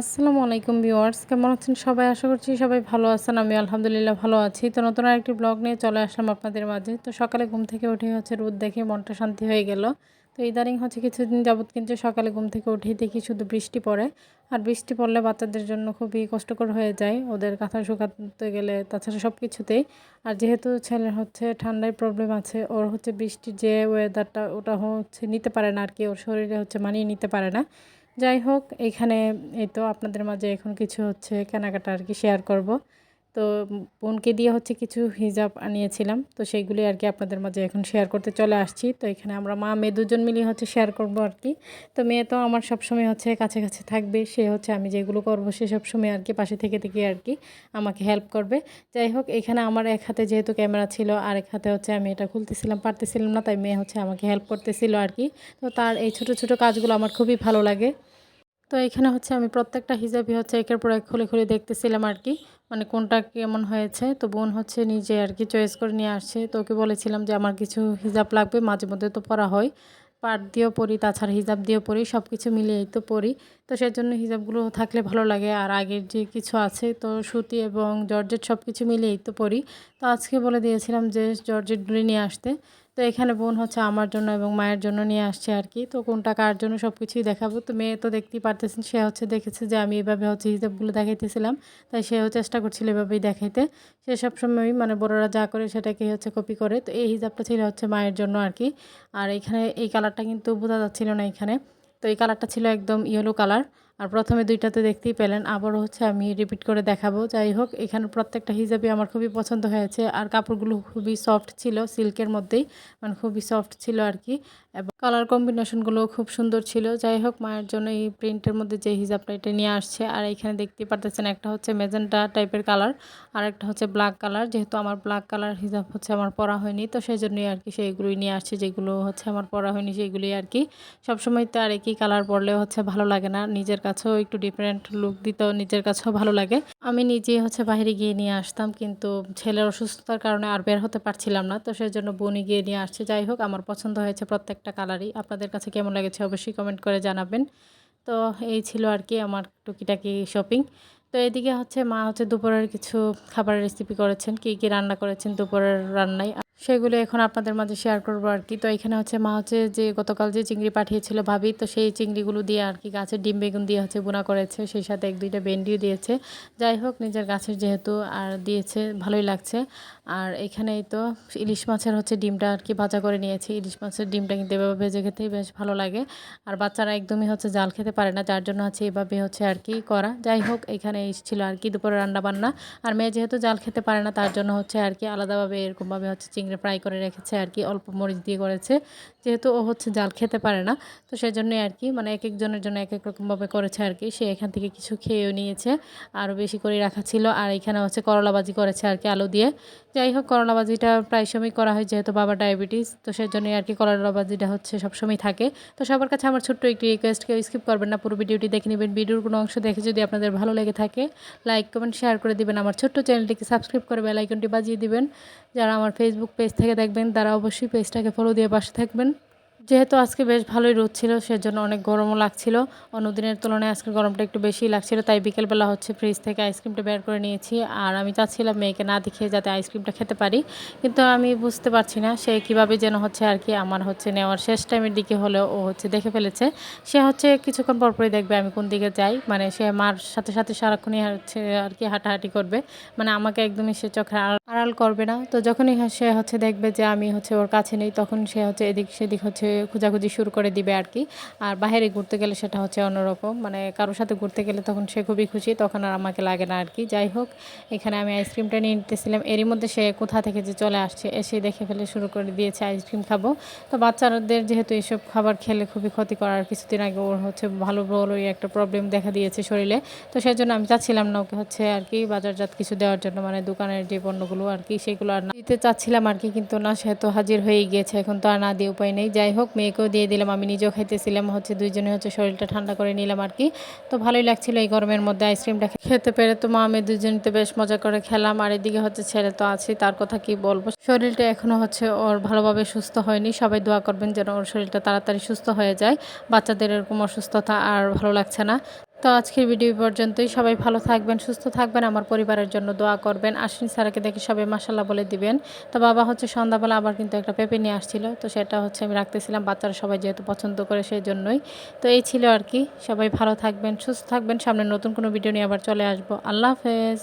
আসসালামু আলাইকুম ভিউয়ার্স, কেমন আছেন সবাই? আশা করছি সবাই ভালো আছেন আমি আলহামদুলিল্লাহ ভালো আছি। তো নতুন আরেকটি ব্লগ নিয়ে চলে আসলাম আপনাদের মাঝে। তো সকালে ঘুম থেকে উঠে হচ্ছে রোদ দেখে মনটা শান্তি হয়ে গেল। তো ইদারিং হচ্ছে কিছুদিন যাবৎ কিন্তু সকালে ঘুম থেকে উঠেই দেখি শুধু বৃষ্টি পড়ে। আর বৃষ্টি পড়লে বাচ্চাদের জন্য খুবই কষ্টকর হয়ে যায়। ওদের কাঁথা শুকাতে গেলে, তাছাড়া সব কিছুতেই আর যেহেতু ছেলের হচ্ছে ঠান্ডায় প্রবলেম আছে, ওর হচ্ছে বৃষ্টির যে ওয়েদারটা ওটা হচ্ছে নিতে পারে না আর কি ওর শরীরে হচ্ছে মানিয়ে নিতে পারে না। যাই হোক, এখানে এই তো আপনাদের মাঝে এখন কিছু হচ্ছে কেনাকাটা আর কি শেয়ার করব। তো বোনকে দিয়ে হচ্ছে কিছু হিজাব আনিয়েছিলাম। তো সেইগুলি আর কি আপনাদের মাঝে এখন শেয়ার করতে চলে আসছি। তো এখানে আমরা মা, মেয়ে দুজন মিলিয়ে হচ্ছে শেয়ার করব আর কি। তো মেয়ে তো আমার সবসময় হচ্ছে কাছে কাছে থাকবে। সে হচ্ছে আমি যেগুলো করব সে সবসময় আর কি পাশে থেকে থেকে আর কি আমাকে হেল্প করবে। যাই হোক, এখানে আমার এক হাতে যেহেতু ক্যামেরা ছিল আর এক হাতে হচ্ছে আমি এটা খুলতেছিলাম, পারতেছিলাম না, তাই মেয়ে হচ্ছে আমাকে হেল্প করতেছিল আর কি। তো তার এই ছোট ছোট কাজগুলো আমার খুবই ভালো লাগে। তো এখানে হচ্ছে আমি প্রত্যেকটা হিজাবই হচ্ছে একের পর এক খুলে খুলে দেখতেছিলাম আর কি। মানে কোনটা কেমন হয়েছে? তো বোন হচ্ছে নিজে আর কি চয়েস করে নিয়ে আসছে। তো ওকে বলেছিলাম যে, আমার কিছু হিজাব লাগবে, মাঝে মধ্যে তো পরা হয়। পাট দিয়েও পরি, তাছাড়া হিজাব দিয়েও পরি সব কিছু মিলিয়েই তো পরি। তো সেই জন্য হিজাবগুলো থাকলে ভালো লাগে। আর আগের যে কিছু আছে, তো সুতি এবং জর্জেট সব কিছু মিলিয়েই তো পরি। তো আজকে বলে দিয়েছিলাম যে, জর্জেটগুলি নিয়ে আসতে। তো এখানে বোন হচ্ছে আমার জন্য এবং মায়ের জন্য নিয়ে আসছে আর কি। তো কোনটা কার জন্য সব কিছুই দেখাবো। তো মেয়ে তো দেখতেই পারতেছেন, সে হচ্ছে দেখেছে যে আমি এভাবে হচ্ছে হিসাবগুলো দেখাইতেছিলাম। তাই সেও চেষ্টা করছিল এভাবেই দেখাইতে। সে সব সবসময়ই মানে বড়রা যা করে সেটাকেই হচ্ছে কপি করে। তো এই হিসাবটা ছিল হচ্ছে মায়ের জন্য আর কি। আর এখানে এই কালারটা কিন্তু বোঝা যাচ্ছিল না এখানে। তো এই কালারটা ছিল একদম ইয়েলো কালার আর প্রথমে দুইটাতে দেখতেই পেলেন, আবারও হচ্ছে আমি রিপিট করে দেখাবো। যাই হোক, এখানে প্রত্যেকটা হিজাবই আমার খুবই পছন্দ হয়েছে। আর কাপড়গুলো খুবই সফট ছিল সিল্কের মধ্যেই মানে খুবই সফট ছিল আর কি। এবং কালার কম্বিনেশনগুলো খুব সুন্দর ছিল। যাই হোক, মায়ের জন্য এই প্রিন্টের মধ্যে যে হিজাবটা এটা নিয়ে আসছে। আর এখানে দেখতেই পারতেছেন একটা হচ্ছে মেজেন্টা টাইপের কালার আর একটা হচ্ছে ব্ল্যাক কালার যেহেতু আমার ব্ল্যাক কালার হিজাব হচ্ছে আমার পরা হয়নি, তো সেই জন্যই আর কি সেইগুলোই নিয়ে আসছে। যেগুলো হচ্ছে আমার পরা হয়নি, সেইগুলোই আর কি। সবসময় তো আর একই কালার পরলেও হচ্ছে ভালো লাগে না। নিজের কাছেও একটু ডিফারেন্ট লুক দিতেও নিজের কাছেও ভালো লাগে। আমি নিজেই হচ্ছে বাইরে গিয়ে নিয়ে আসতাম, কিন্তু ছেলের অসুস্থতার কারণে আর বের হতে পারছিলাম না। তো সেই জন্য বনি গিয়ে নিয়ে আসছে। যাই হোক, আমার পছন্দ হয়েছে প্রত্যেকটা কালারই আপনাদের কাছে কেমন লেগেছে অবশ্যই কমেন্ট করে জানাবেন। তো এই ছিল আর কি আমার টুকিটাকি শপিং তো এদিকে হচ্ছে মা হচ্ছে দুপুরের কিছু খাবারের রেসিপি করেছেন, কী কি রান্না করেছেন দুপুরের রান্নায়। সেগুলো এখন আপনাদের মাঝে শেয়ার করব আর কি। তো এখানে হচ্ছে মা হচ্ছে যে গতকাল যে চিংড়ি পাঠিয়েছিল ভাবি, তো সেই চিংড়িগুলো দিয়ে আর কি গাছের ডিম বেগুন দিয়ে হচ্ছে বোনা করেছে। সেই সাথে এক দুইটা ভেন্ডিও দিয়েছে। যাই হোক, নিজের গাছের যেহেতু আর দিয়েছে, ভালোই লাগছে। আর এখানেই তো ইলিশ মাছের হচ্ছে ডিমটা আর কি ভাজা করে নিয়েছি। ইলিশ মাছের ডিমটা কিন্তু এভাবে ভেজে খেতেই বেশ ভালো লাগে। আর বাচ্চারা একদমই হচ্ছে জাল খেতে পারে না, যার জন্য হচ্ছে এভাবে হচ্ছে আর কি করা। যাই হোক, এখানে এসেছিল আর কি দুপুরে রান্না বান্না আর মেয়ে যেহেতু জাল খেতে পারে না, তার জন্য হচ্ছে আর কি আলাদাভাবে এরকমভাবে হচ্ছে চিংড়ি ফ্রাই করে রেখেছে আর কি, অল্প মরিচ দিয়ে করেছে। যেহেতু ও হচ্ছে জাল খেতে পারে না, তো সেই জন্যই আর কি মানে এক একজনের জন্য এক এক রকমভাবে করেছে আর কি। সে এখান থেকে কিছু খেয়েও নিয়েছে, আরও বেশি করে রাখা ছিল। আর এখানে হচ্ছে করলাবাজি করেছে আর কি আলু দিয়ে। যাই হোক, করলাবাজিটা প্রায় সময় করা হয় যেহেতু বাবা ডায়াবেটিস, তো সেই জন্যই আর কি করলাবাজিটা হচ্ছে সবসময় থাকে। তো সবার কাছে আমার ছোট্ট একটি রিকোয়েস্ট কেউ স্কিপ করবেন না, পুরো ভিডিওটি দেখে নেবেন। ভিডিওর কোনো অংশ দেখে যদি আপনাদের ভালো লেগে থাকে লাইক কমেন্ট শেয়ার করে দিবেন। আমার ছোট্ট চ্যানেলটিকে সাবস্ক্রাইব করে বেলাইকনটি বাজিয়ে দিবেন। যারা আমার ফেসবুক পেজ থেকে দেখবেন, তারা অবশ্যই পেজটাকে ফলো দিয়ে পাশে থাকবেন। যেহেতু আজকে বেশ ভালোই রোদ ছিল, সেজন্য অনেক গরমও লাগছিল। অন্যদিনের তুলনায় আজকে গরমটা একটু বেশি লাগছিল, তাই বিকেলবেলা হচ্ছে ফ্রিজ থেকে আইসক্রিমটা বের করে নিয়েছি। আর আমি চাচ্ছিলাম মেয়েকে না দেখিয়ে যাতে আইসক্রিমটা খেতে পারি, কিন্তু আমি বুঝতে পারছি না সে কীভাবে যেন হচ্ছে আর কি আমার হচ্ছে নেওয়ার শেষ টাইমের দিকে হলেও ও হচ্ছে দেখে ফেলেছে। সে হচ্ছে কিছুক্ষণ পরপরই দেখবে আমি কোন দিকে যাই মানে সে মার সাথে সাথে সারাক্ষণই হচ্ছে আর কি হাঁটাহাঁটি করবে। মানে আমাকে একদমই সে চোখে আড়াল করবে না। তো যখনই সে হচ্ছে দেখবে যে আমি হচ্ছে ওর কাছে নেই, তখন সে হচ্ছে এদিক সেদিক হচ্ছে খোঁজাখুঁজি শুরু করে দিবে আর কি। আর বাইরে ঘুরতে গেলে সেটা হচ্ছে অন্যরকম। মানে কারোর সাথে ঘুরতে গেলে তখন সে খুবই খুশি, তখন আর আমাকে লাগে না আর কি। যাই হোক, এখানে আমি আইসক্রিমটা নিয়ে নিতেছিলাম। এরই মধ্যে সে কোথা থেকে যে চলে আসছে এসে দেখে ফেলে শুরু করে দিয়েছে, আইসক্রিম খাব। তো বাচ্চাদের যেহেতু এসব খাবার খেলে খুবই ক্ষতি করার কিছুদিন আগে ওর হচ্ছে ভালো বড়ই একটা প্রবলেম দেখা দিয়েছে শরীরে। তো সেই জন্য আমি চাচ্ছিলাম না ওকে হচ্ছে আর কি বাজারজাত কিছু দেওয়ার জন্য। মানে দোকানের যে পণ্যগুলো আর কি, সেগুলো আর দিতে চাচ্ছিলাম আর কি, কিন্তু না, সে তো হাজির হয়ে গিয়েছে, এখন তো আর না দিয়ে উপায় নেই। যাই হোক, মেয়েকেও দিয়ে দিলাম, আমি নিজেও খাইতেছিলাম, হচ্ছে দুইজনে হচ্ছে শরীরটা ঠান্ডা করে নিলাম আর কি। তো ভালোই লাগছিল এই গরমের মধ্যে আইসক্রিমটা খেতে। পেরে তো মা, আমি দুজনতে বেশ মজা করে খেলাম, আর এদিকে হচ্ছে ছেলে তো আছে, তার কথা কি বলব? শরীরটা এখনও হচ্ছে ওর ভালোভাবে সুস্থ হয়নি, সবাই দোয়া করবেন যেন ওর শরীরটা তাড়াতাড়ি সুস্থ হয়ে যায়, বাচ্চাদের এরকম অসুস্থতা আর ভালো লাগছে না। তো আজকের ভিডিও পর্যন্তই। সবাই ভালো থাকবেন, সুস্থ থাকবেন, আমার পরিবারের জন্য দোয়া করবেন। আশ্বিন স্যারকে দেখে সবাই মাসাল্লাহ বলে দিবেন। তো বাবা হচ্ছে সন্ধ্যাবেলা আবার কিন্তু একটা পেঁপে নিয়ে আসছিল, তো সেটা হচ্ছে আমি রাখতেছিলাম। বাচ্চারা সবাই যেহেতু পছন্দ করে সেই জন্যই তো এই ছিল আর কি। সবাই ভালো থাকবেন, সুস্থ থাকবেন। সামনে নতুন কোনো ভিডিও নিয়ে আবার চলে আসব। আল্লাহ হাফেজ।